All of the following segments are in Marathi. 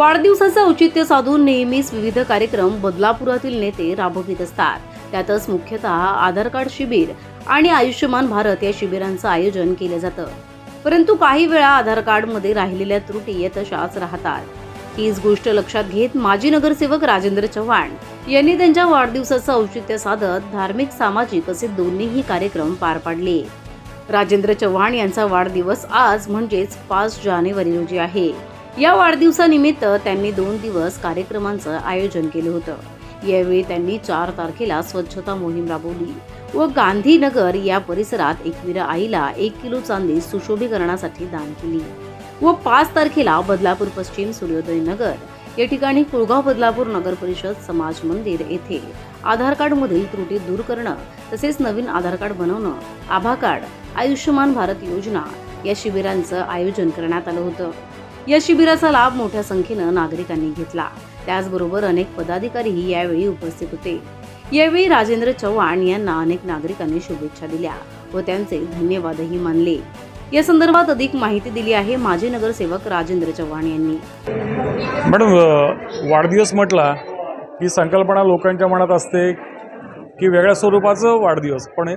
वाढदिवसाचं औचित्य साधून नेहमीच विविध कार्यक्रम बदलापुरातील नेते राबवित असतात. त्यातच मुख्यतः आधार कार्ड शिबिर आणि आयुष्यमान भारत या शिबिरांचं आयोजन केलं जातं. परंतु काही वेळा आधार कार्डमध्ये राहिलेल्या त्रुटी तशाच राहतात. हीच गोष्ट लक्षात घेत माजी नगरसेवक राजेंद्र चव्हाण यांनी त्यांच्या वाढदिवसाचं औचित्य साधत धार्मिक सामाजिक असे दोन्हीही कार्यक्रम पार पाडले. राजेंद्र चव्हाण यांचा वाढदिवस आज म्हणजेच पाच जानेवारी रोजी आहे. या वाढदिवसानिमित्त त्यांनी दोन दिवस कार्यक्रमांचं आयोजन केलं होतं. यावेळी त्यांनी चार तारखेला स्वच्छता मोहीम राबवली व गांधीनगर या परिसरात एकवीरा आईला एक किलो चांदी सुशोभीकरणासाठी दान केली व पाच तारखेला बदलापूर पश्चिम सूर्योदय नगर या ठिकाणी कुळगाव बदलापूर नगर परिषद समाज मंदिर येथे आधार कार्डमधील त्रुटी दूर करणं तसेच नवीन आधार कार्ड बनवणं आभा कार्ड आयुष्यमान भारत योजना या शिबिरांचं आयोजन करण्यात आलं होतं. या शिबिराचा लाभ मोठ्या संख्येनं नागरिकांनी घेतला. त्याचबरोबर अनेक पदाधिकारीही यावेळी उपस्थित होते. यावेळी राजेंद्र चव्हाण यांना अनेक नागरिकांनी शुभेच्छा दिल्या व त्यांचे धन्यवादही मानले. या संदर्भात अधिक माहिती दिली आहे माजी नगरसेवक राजेंद्र चव्हाण यांनी. मॅडम वाढदिवस म्हटला ही संकल्पना लोकांच्या मनात असते की वेगळ्या स्वरूपाचं वाढदिवस पण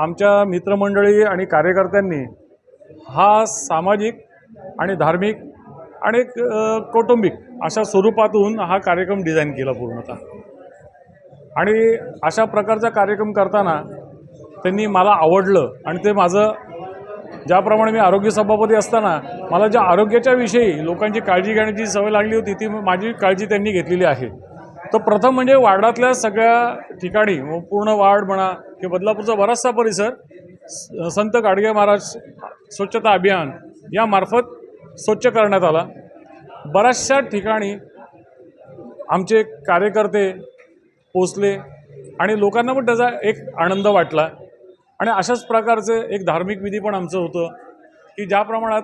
आमच्या मित्रमंडळी आणि कार्यकर्त्यांनी हा सामाजिक आणि धार्मिक आणि एक, कौटुंबिक अशा स्वरूपातून हा कार्यक्रम डिझाईन केला पूर्णतः. आणि अशा प्रकारचा कार्यक्रम करताना त्यांनी मला आवडलं आणि ते माझं ज्याप्रमाणे मी आरोग्य सभापती असताना मला ज्या आरोग्याच्या विषयी लोकांची काळजी घेण्याची सवय लागली होती ती माझी काळजी त्यांनी घेतलेली आहे. तर प्रथम म्हणजे वार्डातल्या सगळ्या ठिकाणी व पूर्ण वार्ड म्हणा किंवा बदलापूरचा बराचसा परिसर स- संत गाडगे महाराज स्वच्छता अभियान यामार्फत स्वच्छ करण्यात आला. बऱ्याचशा ठिकाणी आमचे कार्यकर्ते पोचले आणि लोकांना पण त्याचा एक आनंद वाटला. आणि अशाच प्रकारचे एक धार्मिक विधी पण आमचं होतं की ज्या प्रमाणात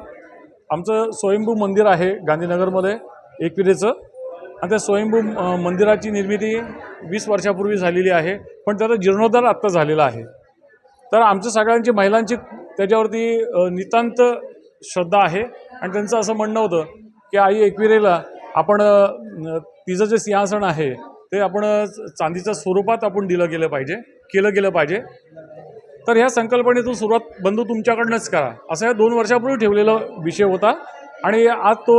आमचं स्वयंभू मंदिर आहे गांधीनगरमध्ये एकविरेचं. आणि त्या स्वयंभू मंदिराची निर्मिती वीस वर्षापूर्वी झालेली आहे पण त्याचा जीर्णोद्धार आत्ता झालेला आहे. तर आमचं सगळ्यांची महिलांची त्याच्यावरती नितांत श्रद्धा आहे. आणि त्यांचं असं म्हणणं होतं की आई एकविरेला आपण तिचं जे सिंहासन आहे ते आपण चांदीच्या स्वरूपात आपण दिलं गेलं पाहिजे केलं गेलं पाहिजे. तर ह्या संकल्पनेतून सुरुवात बंधू तुमच्याकडनंच करा. असा या दोन वर्षापूर्वी ठेवलेला विषय होता. आणि आज तो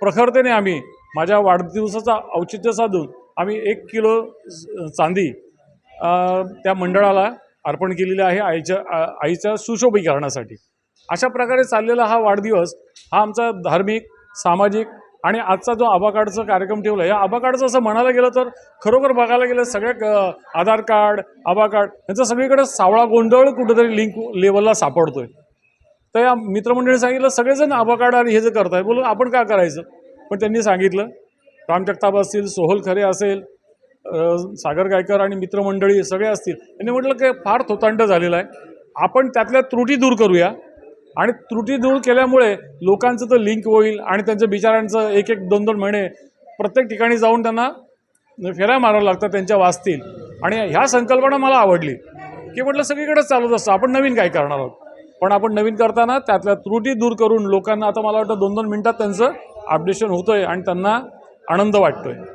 प्रखरतेने आम्ही माझ्या वाढदिवसाचा औचित्य साधून आम्ही एक किलो चांदी त्या मंडळाला अर्पण केलेली आहे आईच्या आईच्या सुशोभीकरणासाठी. अशा प्रकारे चाललेला हा वाढदिवस हा आमचा धार्मिक सामाजिक आणि आजचा जो आबाकार्डचा कार्यक्रम ठेवला या आबाकार्डचं असं म्हणायला गेलं तर खरोखर बघायला गेलं सगळ्या क- आधार कार्ड आबाकार्ड यांचा सगळीकडे सावळा गोंधळ कुठेतरी लिंक लेवलला सापडतोय. तर या मित्रमंडळी सांगितलं सगळेजण आबाकार्ड आणि हे जे करताय बोलून आपण का करायचं? पण त्यांनी सांगितलं राम असतील सोहल खरे असेल सागर गायकर आणि मित्रमंडळी सगळे असतील. त्यांनी म्हटलं की फार थोतांड झालेला आहे. आपण त्यातल्या त्रुटी दूर करूया. आणि त्रुटी दूर केल्यामुळे लोकांचं तर लिंक होईल आणि त्यांच्या बिचारांचं एक एक दोन दोन महिने प्रत्येक ठिकाणी जाऊन त्यांना फेऱ्या मारावं लागतात त्यांच्या वाचतील. आणि ह्या संकल्पना मला आवडली की म्हटलं सगळीकडेच चालत असतं. आपण नवीन काय करणार आहोत? पण आपण नवीन करताना त्यातल्या त्रुटी दूर करून लोकांना आता मला वाटतं दोन दोन मिनटात त्यांचं अपडेशन होतं आहे आणि त्यांना आनंद वाटतो आहे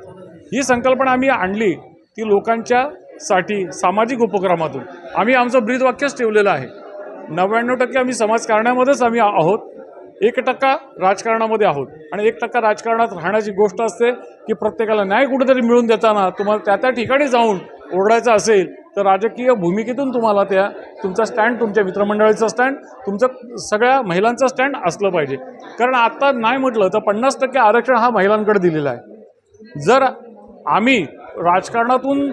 ही संकल्पना आम्ही आणली ती लोकांच्या साठी सामाजिक उपक्रमातून. आम्ही आमचं ब्रीदवाक्यच ठेवलेलं आहे. नव्याण्णव टक्के आम्ही समाजकारणामध्येच आम्ही आहोत. एक टक्का राजकारणामध्ये आहोत. आणि एक टक्का राजकारणात राहण्याची गोष्ट असते की प्रत्येकाला न्याय कुठेतरी मिळून देताना तुम्हाला त्या त्या ठिकाणी जाऊन ओरडायचं असेल तर राजकीय भूमिकेतून तुम्हाला त्या तुमचा स्टँड तुमच्या मित्रमंडळीचा स्टँड तुमचं सगळ्या महिलांचा स्टँड असलं पाहिजे. कारण आत्ता नाही म्हटलं तर पन्नास टक्के आरक्षण हा महिलांकडे दिलेला आहे. जर आम्ही राजकारणातून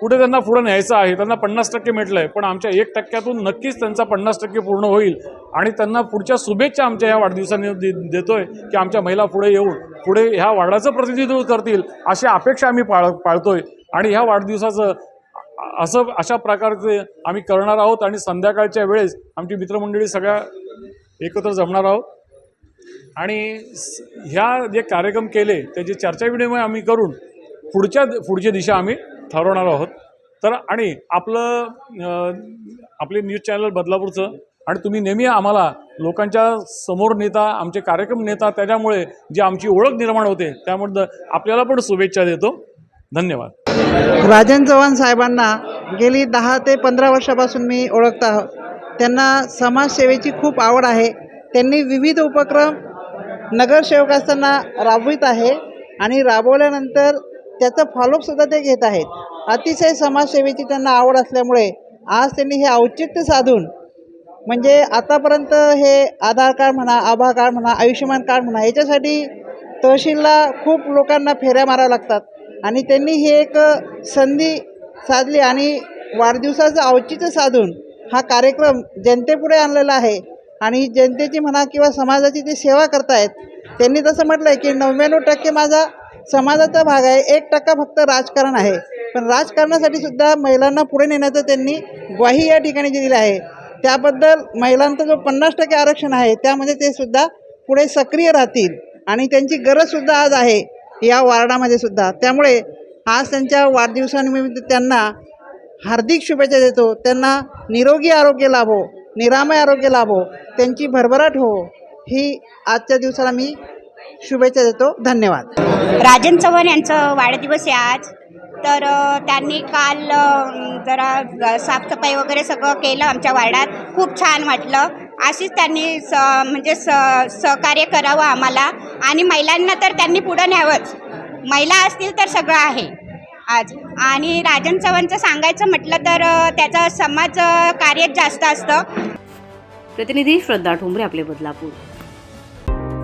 कुठे त्यांना पुढं न्यायचं आहे त्यांना पन्नास टक्के मिळलं आहे पण आमच्या एक टक्क्यातून नक्कीच त्यांचा पन्नास टक्के पूर्ण होईल. आणि त्यांना पुढच्या शुभेच्छा आमच्या ह्या वाढदिवसाने दे देतोय की आमच्या महिला पुढे येऊन पुढे ह्या वार्डाचं प्रतिनिधित्व करतील अशी अपेक्षा आम्ही पाळ पाळतोय. आणि ह्या वाढदिवसाचं असं अशा प्रकारचे आम्ही करणार आहोत आणि संध्याकाळच्या वेळेस आमची मित्रमंडळी सगळ्या एकत्र जमणार आहोत. आणि ह्या जे कार्यक्रम केले त्याची चर्चा विनिमय आम्ही करून पुढच्या पुढची दिशा आम्ही ठरवणार आहोत. तर आणि आपलं आपले न्यूज चॅनल बदलापूरचं आणि तुम्ही नेहमी आम्हाला लोकांच्या समोर नेता आमचे कार्यक्रम नेता त्याच्यामुळे जी आमची ओळख निर्माण होते त्यामुळे आपल्याला पण शुभेच्छा देतो. धन्यवाद. राजन चव्हाण साहेबांना गेली दहा ते पंधरा वर्षापासून मी ओळखत आहोत त्यांना समाजसेवेची खूप आवड आहे. त्यांनी विविध उपक्रम नगरसेवक असताना राबवित आहे आणि राबवल्यानंतर त्याचं फॉलोअपसुद्धा ते घेत आहेत. अतिशय समाजसेवेची त्यांना आवड असल्यामुळे आज त्यांनी हे औचित्य साधून म्हणजे आतापर्यंत हे आधार कार्ड म्हणा आभा कार्ड म्हणा आयुष्यमान कार्ड म्हणा याच्यासाठी तहसीलला खूप लोकांना फेऱ्या माराव्या लागतात. आणि त्यांनी ही एक संधी साधली आणि वाढदिवसाचं औचित्य साधून हा कार्यक्रम जनतेपुढे आणलेला आहे. आणि जनतेची म्हणा किंवा समाजाची जी सेवा करतायत त्यांनी तसं म्हटलं आहे की नव्याण्णव टक्के माझा समाजाचा भाग आहे. एक टक्का फक्त राजकारण आहे. पण राजकारणासाठी सुद्धा महिलांना पुढे नेण्याचं त्यांनी ग्वाही या ठिकाणी दिली आहे. त्याबद्दल महिलांचं जो पन्नास टक्के आरक्षण आहे त्यामध्ये ते सुद्धा पुढे सक्रिय राहतील. आणि त्यांची गरजसुद्धा आज आहे या वार्डामध्ये सुद्धा. त्यामुळे आज त्यांच्या वाढदिवसानिमित्त त्यांना हार्दिक शुभेच्छा देतो. त्यांना निरोगी आरोग्य लाभो निरामय आरोग्य लाभो त्यांची भरभराट हो. ही आजच्या दिवसाला मी शुभेच्छा देतो. धन्यवाद. राजन चव्हाण यांचं वाढदिवस आहे आज. तर अ, त्यांनी काल अ, जरा अ, साफसफाई वगैरे सगळं केलं आमच्या वार्डात. खूप छान वाटलं. अशीच त्यांनी स म्हणजे स सहकार्य करावं आम्हाला. आणि महिलांना तर त्यांनी पुढं न्यावंच. महिला असतील तर सगळं आहे आज. आणि राजन चव्हाणचं सांगायचं म्हटलं तर अ, त्याचं समाज अ, कार्य जास्त असतं. प्रतिनिधी श्रद्धा ठोंबरे आपले बदलापूर.